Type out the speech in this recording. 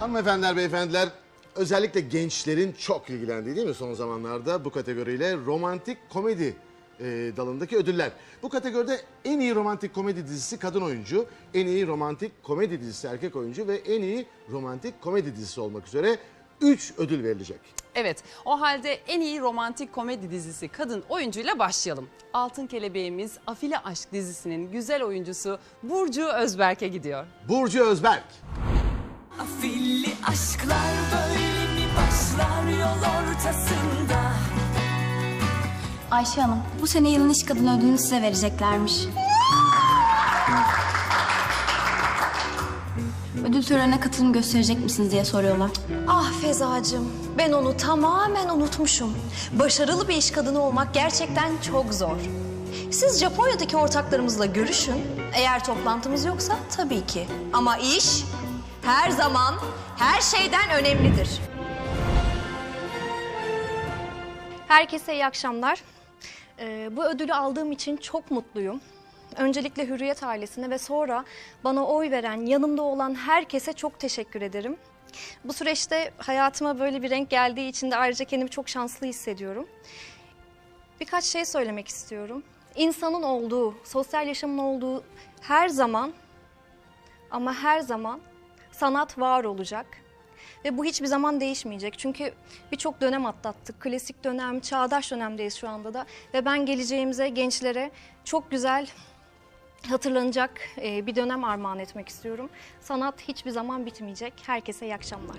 Hanımefendiler, beyefendiler, özellikle gençlerin çok ilgilendiği değil mi son zamanlarda bu kategoriyle romantik komedi e, dalındaki ödüller. Bu kategoride en iyi romantik komedi dizisi kadın oyuncu, en iyi romantik komedi dizisi erkek oyuncu ve en iyi romantik komedi dizisi olmak üzere 3 ödül verilecek. Evet, o halde en iyi romantik komedi dizisi kadın oyuncuyla başlayalım. Altın Kelebeğimiz Afile Aşk dizisinin güzel oyuncusu Burcu Özberk'e gidiyor. Burcu Özberk. Afilli aşklar böyle mi başlar yol ortasında? Ayşe Hanım, bu sene yılın iş kadını ödülünü size vereceklermiş. Ödül törenine katılım gösterecek misiniz diye soruyorlar. Ah Fezacığım, ben onu tamamen unutmuşum. Başarılı bir iş kadını olmak gerçekten çok zor. Siz Japonya'daki ortaklarımızla görüşün. Eğer toplantımız yoksa tabii ki. Ama iş her zaman her şeyden önemlidir. Herkese iyi akşamlar. Ee, bu ödülü aldığım için çok mutluyum. Öncelikle Hürriyet ailesine ve sonra bana oy veren, yanımda olan herkese çok teşekkür ederim. Bu süreçte hayatıma böyle bir renk geldiği için de ayrıca kendimi çok şanslı hissediyorum. Birkaç şey söylemek istiyorum. İnsanın olduğu, sosyal yaşamın olduğu her zaman ama her zaman sanat var olacak. Ve bu hiçbir zaman değişmeyecek. Çünkü birçok dönem atlattık. Klasik dönem, çağdaş dönemdeyiz şu anda da. Ve ben geleceğimize, gençlere çok güzel hatırlanacak e, bir dönem armağan etmek istiyorum. Sanat hiçbir zaman bitmeyecek. Herkese iyi akşamlar.